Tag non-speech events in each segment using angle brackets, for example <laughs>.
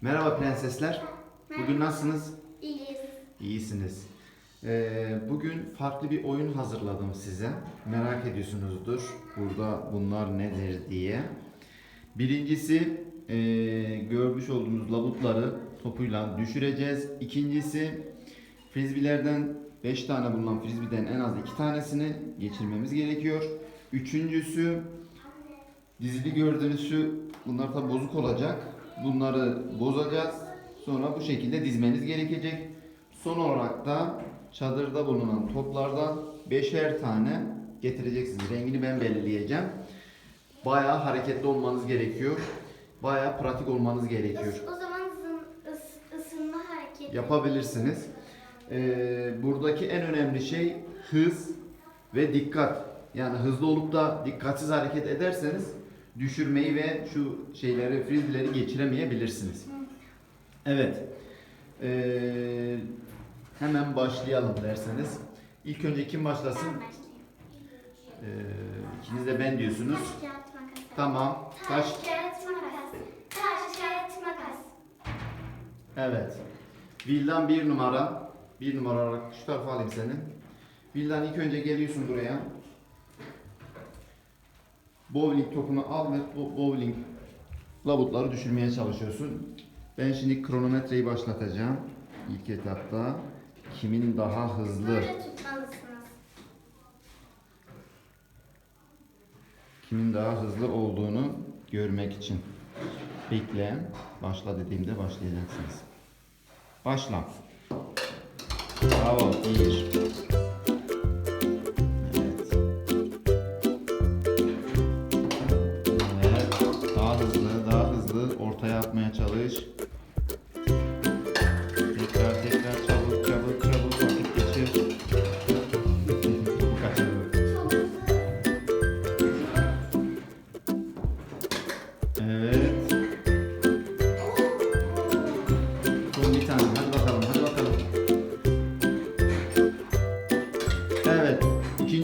Merhaba prensesler. Bugün nasılsınız? İyiyiz. İyisiniz. Ee, bugün farklı bir oyun hazırladım size. Merak ediyorsunuzdur burada bunlar nedir diye. Birincisi ee, görmüş olduğunuz labutları topuyla düşüreceğiz. İkincisi frizbilerden 5 tane bulunan frizbiden en az 2 tanesini geçirmemiz gerekiyor. Üçüncüsü dizili gördüğünüz şu bunlar da bozuk olacak. Bunları bozacağız. Sonra bu şekilde dizmeniz gerekecek. Son olarak da çadırda bulunan toplardan beşer tane getireceksiniz. Rengini ben belirleyeceğim. Bayağı hareketli olmanız gerekiyor. Bayağı pratik olmanız gerekiyor. O zaman ısın, ıs, ısınma hareketi. Yapabilirsiniz. Ee, buradaki en önemli şey hız ve dikkat. Yani hızlı olup da dikkatsiz hareket ederseniz düşürmeyi ve şu şeyleri, frizleri geçiremeyebilirsiniz. Evet. Ee, hemen başlayalım derseniz. İlk önce kim başlasın? Ee, ikiniz de ben diyorsunuz. Tamam. Taş. Taş, kağıt, makas. Taş, kağıt, makas. Evet. Vildan bir numara. Bir numara olarak şu tarafa alayım seni. Vildan ilk önce geliyorsun buraya. Bowling topunu al ve bowling labutları düşürmeye çalışıyorsun. Ben şimdi kronometreyi başlatacağım. İlk etapta. Kimin daha hızlı? Böyle tutmalısınız. Kimin daha hızlı olduğunu görmek için. Bekle. Başla dediğimde başlayacaksınız. Başla. Bravo. Bir.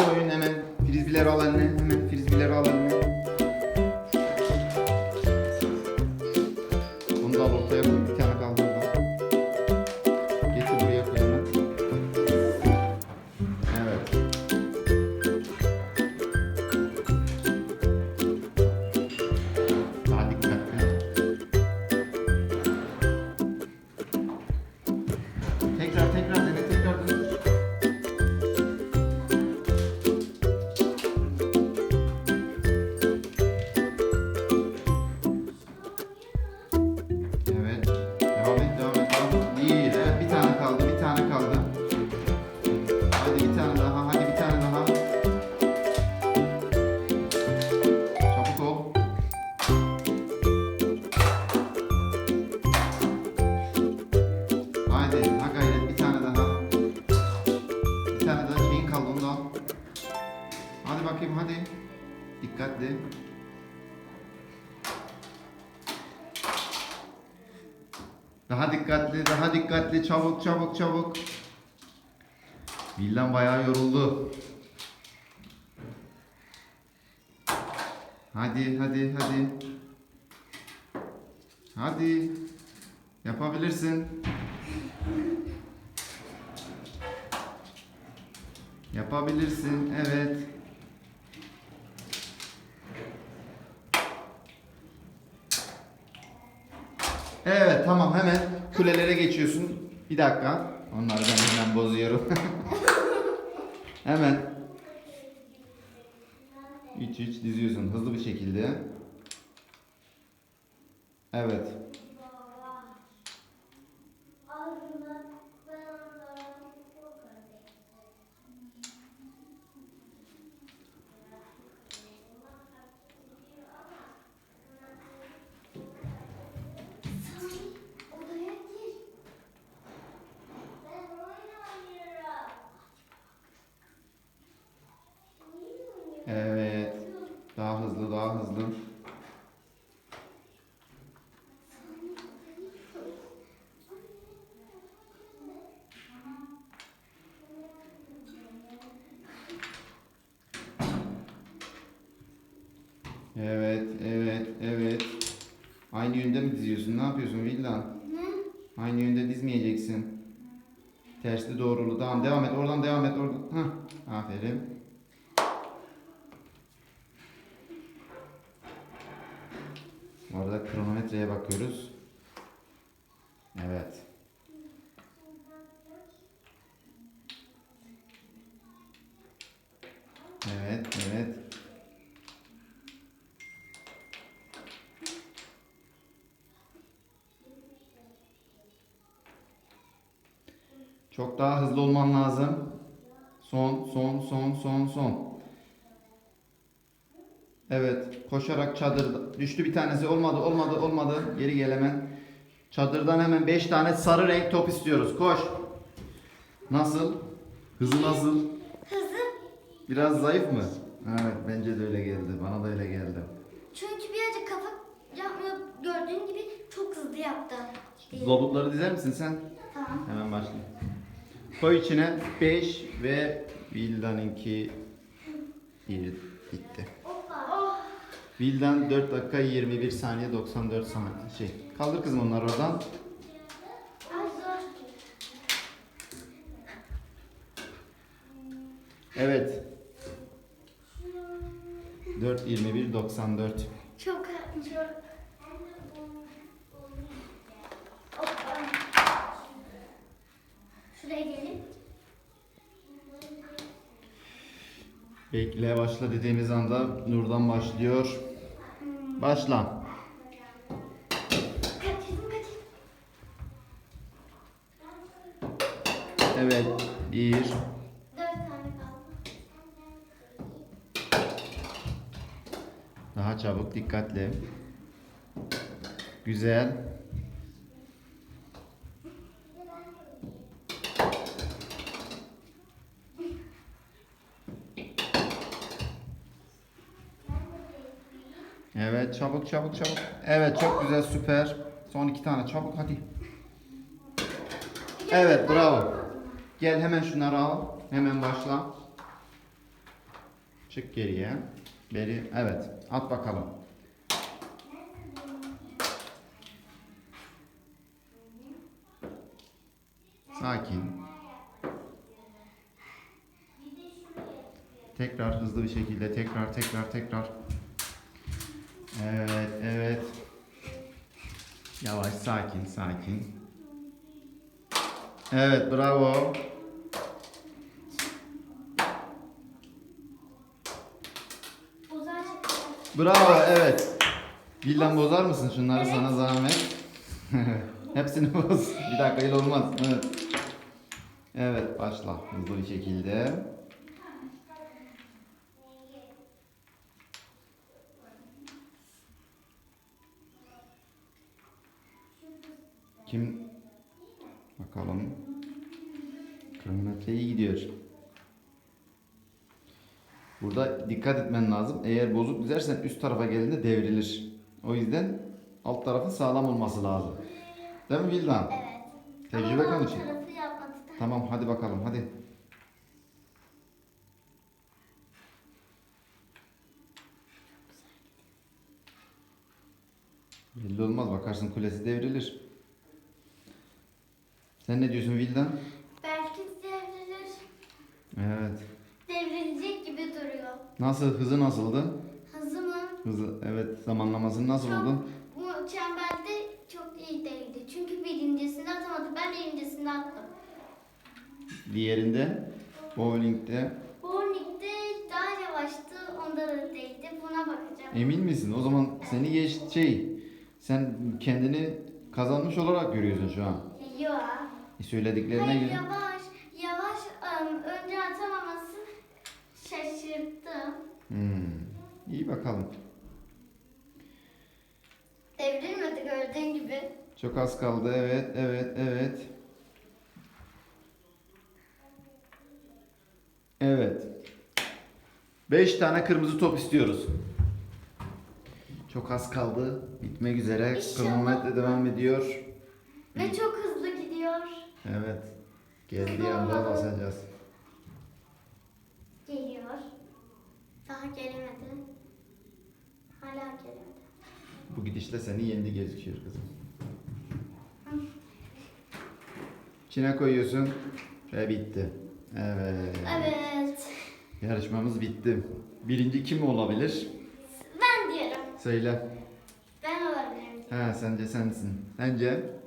Oyun hemen frizbileri al eline. Hemen frizbileri al eline. Bakayım hadi. Dikkatli. Daha dikkatli, daha dikkatli. Çabuk, çabuk, çabuk. Villan bayağı yoruldu. Hadi, hadi, hadi. Hadi. Yapabilirsin. Yapabilirsin. Evet. Evet tamam hemen kulelere geçiyorsun. Bir dakika. Onları ben hemen bozuyorum. <laughs> hemen 3 3 diziyorsun hızlı bir şekilde. Evet. Daha hızlı, daha hızlı. Evet, evet, evet. Aynı yönde mi diziyorsun? Ne yapıyorsun Vildan? Ne? Aynı yönde dizmeyeceksin. Tersli doğrulu. Tamam devam et. Oradan devam et. Oradan. Hah. Aferin. Orada kronometreye bakıyoruz. Evet. Evet, evet. Çok daha hızlı olman lazım. Son, son, son, son, son. Evet, koşarak çadır düştü bir tanesi. Olmadı, olmadı, olmadı. Geri gel hemen. Çadırdan hemen 5 tane sarı renk top istiyoruz. Koş. Nasıl? Hızı nasıl? Hızı. Biraz zayıf mı? Evet, bence de öyle geldi. Bana da öyle geldi. Çünkü birazcık kafa yapmıyor. Gördüğün gibi çok hızlı yaptı. Zobutları dizer misin sen? Tamam. Hemen başlayayım. Koy içine 5 ve Vildan'ınki 1 bitti. Vildan 4 dakika 21 saniye 94 saniye. Şey, kaldır kızım onları oradan. Evet. 4 21 94. Çok çok. Bekle başla dediğimiz anda Nur'dan başlıyor. Başla. Evet. 1 Dört tane kaldı. Daha çabuk dikkatli. Güzel. Evet çabuk çabuk çabuk. Evet çok güzel süper. Son iki tane çabuk hadi. Evet bravo. Gel hemen şunları al. Hemen başla. Çık geriye. Beri evet at bakalım. Sakin. Tekrar hızlı bir şekilde tekrar tekrar tekrar. Evet evet. Yavaş sakin sakin. Evet bravo. Bravo evet. Vildan bozar mısın şunları sana zahmet? <laughs> Hepsini boz. Bir dakika il olmaz. Evet. Evet başla hızlı bir şekilde. Kim? Bakalım. Kronometre iyi gidiyor. Burada dikkat etmen lazım. Eğer bozuk dizersen üst tarafa geldiğinde devrilir. O yüzden alt tarafın sağlam olması lazım. Değil mi Vildan? Evet. Tecrübe Ama konuşun. Tamam hadi bakalım hadi. Belli olmaz bakarsın kulesi devrilir. Sen ne diyorsun Vildan? Belki devrilir. Evet. Devrilecek gibi duruyor. Nasıl hızı nasıldı? Hızı mı? Hızı evet zamanlaması nasıl oldu? Bu çemberde çok iyi değildi. Çünkü birincisini atamadı. Ben birincisini attım. Diğerinde bowling'de Bowling'de daha yavaştı. Onda da değildi. Buna bakacağım. Emin misin? O zaman seni geç şey sen kendini kazanmış olarak görüyorsun şu an. Söylediklerine Hayır göre. yavaş. Yavaş ım, önce atamaması şaşırttı. Hmm. İyi bakalım. Devrilmedi gördüğün gibi. Çok az kaldı. Evet, evet, evet. Evet. 5 tane kırmızı top istiyoruz. Çok az kaldı. Bitmek üzere. İnşallah. Kronometre devam ediyor. Ve çok hızlı. Evet. Geldiği anda basacağız. Geliyor. Daha gelemedi. Hala gelemedi. Bu gidişle seni yendi gözüküyor kızım. İçine koyuyorsun ve bitti. Evet. Evet. Yarışmamız bitti. Birinci kim olabilir? Ben diyorum. Söyle. Ben olabilirim. Ha sence sensin. Sence?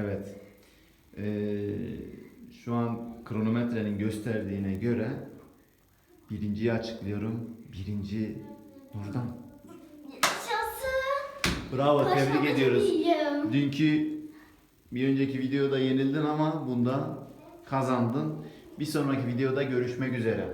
Evet. Ee, şu an kronometrenin gösterdiğine göre birinciyi açıklıyorum. Birinci Nurdan. Yaşasın. Bravo tebrik Başlamak ediyoruz. iyiyim. Dünkü bir önceki videoda yenildin ama bunda kazandın. Bir sonraki videoda görüşmek üzere.